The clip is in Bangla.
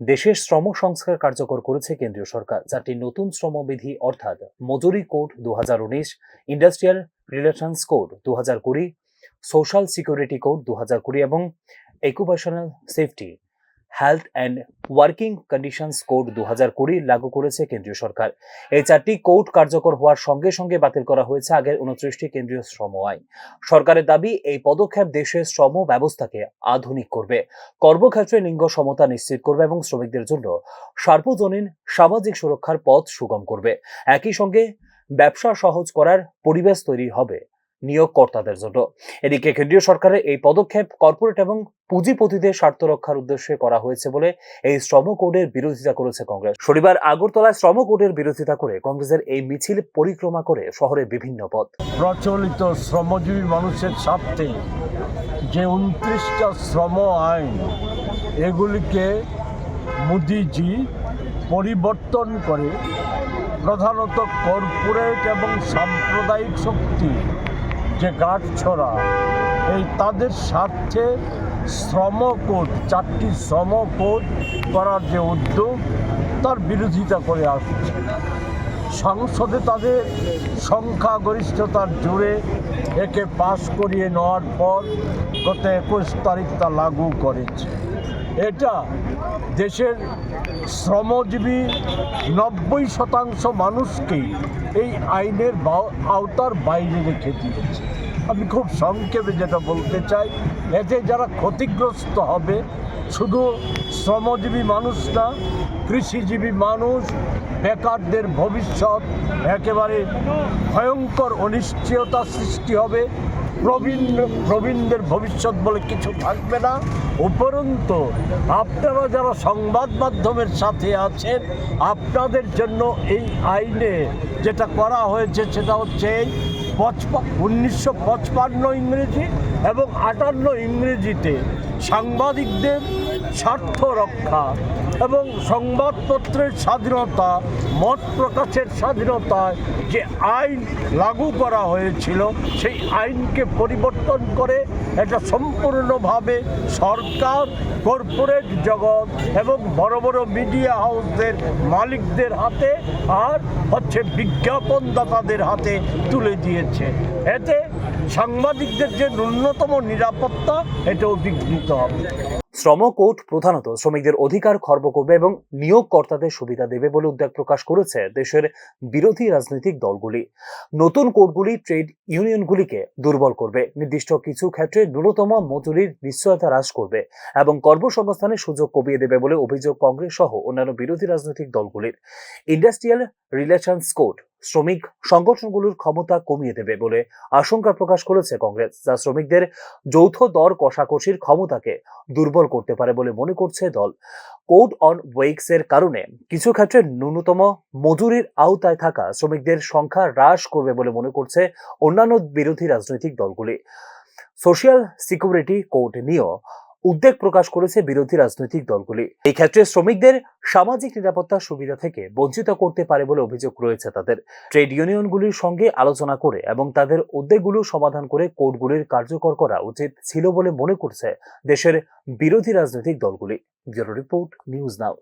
দেশের শ্রম সংস্কার কার্যকর করেছে কেন্দ্রীয় সরকার, চারটি নতুন শ্রমবিধি অর্থাৎ মজুরি কোড দু হাজার উনিশ, ইন্ডাস্ট্রিয়াল রিলেশনস কোড দু হাজার কুড়ি, সোশ্যাল সিকিউরিটি কোড দু হাজার কুড়ি এবং occupational safety health and working conditions code দু হাজার কুড়ি লাগু করেছে কেন্দ্রীয় সরকার। এই চারটি কোড কার্যকর হওয়ার সঙ্গে সঙ্গে বাতিল করা হয়েছে আগের উনত্রিশটি কেন্দ্রীয় শ্রম আইন। সরকারের দাবি, এই পদক্ষেপ দেশের শ্রম ব্যবস্থাকে আধুনিক করবে। কর্মক্ষেত্রে লিঙ্গ সমতা নিশ্চিত করবে এবং শ্রমিকদের জন্য সার্বজনীন সামাজিক সুরক্ষার পথ সুগম করবে। একই সঙ্গে ব্যবসা সহজ করার পরিবেশ তৈরি হবে। নিয়োগকর্তাদের জন্য। এদিকে কেন্দ্রীয় সরকারের এই পদক্ষেপ কর্পোরেট এবং পুঁজিপতিদের স্বার্থ রক্ষার উদ্দেশ্যে করা হয়েছে বলে এই শ্রম কোডের বিরোধিতা করেছে কংগ্রেস। শনিবার আগরতলায় শ্রম কোডের বিরোধিতা করে কংগ্রেসের এই মিছিল পরিক্রমা করে শহরের বিভিন্ন পথ প্রচলিত শ্রমজীবী মানুষের স্বার্থে যে উনত্রিশটা শ্রম আইন, এগুলিকে মোদিজি পরিবর্তন করে প্রধানত কর্পোরেট এবং সাম্প্রদায়িক শক্তি যে গাঁটছড়া এই তাদের স্বার্থে শ্রম কোড চারটি শ্রম কোড করার যে উদ্যোগ, তার বিরোধিতা করে আসছে। সংসদে তাদের সংখ্যাগরিষ্ঠতার জুড়ে একে পাশ করিয়ে নেওয়ার পর গত একুশ তারিখ তা লাগু করেছে। এটা দেশের শ্রমজীবী নব্বই শতাংশ মানুষকেই এই আইনের আওতার বাইরে রেখে দিয়েছে। আমি খুব সংক্ষেপে যেটা বলতে চাই, এতে যারা ক্ষতিগ্রস্ত হবে, শুধু শ্রমজীবী মানুষ না, কৃষিজীবী মানুষ, বেকারদের ভবিষ্যৎ একেবারে ভয়ঙ্কর অনিশ্চয়তা সৃষ্টি হবে, প্রবীণ, প্রবীণদের ভবিষ্যৎ বলে কিছু থাকবে না। উপরন্ত, আপনারা যারা সংবাদ মাধ্যমের সাথে আছেন, আপনাদের জন্য এই আইনে যেটা করা হয়েছে সেটা হচ্ছে পঁচপা উনিশশো পঁচপান্ন ইংরেজি এবং আটান্ন ইংরেজিতে সাংবাদিকদের স্বার্থ রক্ষা এবং সংবাদপত্রের স্বাধীনতা, মত প্রকাশের স্বাধীনতায় যে আইন লাগু করা হয়েছিল, সেই আইনকে পরিবর্তন করে এটা সম্পূর্ণভাবে সরকার, কর্পোরেট জগৎ এবং বড় বড় মিডিয়া হাউসদের মালিকদের হাতে আর হচ্ছে বিজ্ঞাপনদাতাদের হাতে তুলে দিয়েছে। এতে সাংবাদিকদের যে ন্যূনতম নিরাপত্তা, এটাও বিঘ্নিত হবে। শ্রম কোড প্রধানত শ্রমিকদের অধিকার খর্ব করবে এবং নিয়োগকর্তাদের সুবিধা দেবে বলে উদ্বেগ প্রকাশ করেছে দেশের বিরোধী রাজনৈতিক দলগুলি। নতুন কোডগুলি ট্রেড ইউনিয়নগুলিকে দুর্বল করবে। নির্দিষ্ট কিছু ক্ষেত্রে ন্যূনতম মজুরির নিশ্চয়তা হ্রাস করবে এবং কর্মসংস্থানের সুযোগ কমিয়ে দেবে বলে অভিযোগ কংগ্রেস সহ অন্যান্য বিরোধী রাজনৈতিক দলগুলির। ইন্ডাস্ট্রিয়াল রিলেশনস কোড শ্রমিক সংগঠনগুলোর ক্ষমতা কমিয়ে দেবে বলে আশঙ্কা প্রকাশ করেছে কংগ্রেস, যা শ্রমিকদের যৌথ দর কষাকষির ক্ষমতাকে দুর্বল করতে পারে বলে মনে করছে দল। কোড অন ওয়েক্স এর কারণে কিছু ক্ষেত্রে ন্যূনতম মজুরির আওতায় থাকা শ্রমিকদের সংখ্যা হ্রাস করবে বলে মনে করছে অন্যান্য বিরোধী রাজনৈতিক দলগুলি। সোশিয়াল সিকিউরিটি কোড নিয়েও উদ্বেগ প্রকাশ করেছে বিরোধী রাজনৈতিক দলগুলি। এই ক্ষেত্রে শ্রমিকদের সামাজিক নিরাপত্তা সুবিধা থেকে বঞ্চিত করতে পারে বলে অভিযোগ রয়েছে তাদের। ট্রেড ইউনিয়নগুলির সঙ্গে আলোচনা করে এবং তাদের উদ্বেগগুলো সমাধান করে কোর্টগুলির কার্যকর করা উচিত ছিল বলে মনে করছে দেশের বিরোধী রাজনৈতিক দলগুলি। Bureau report, news now.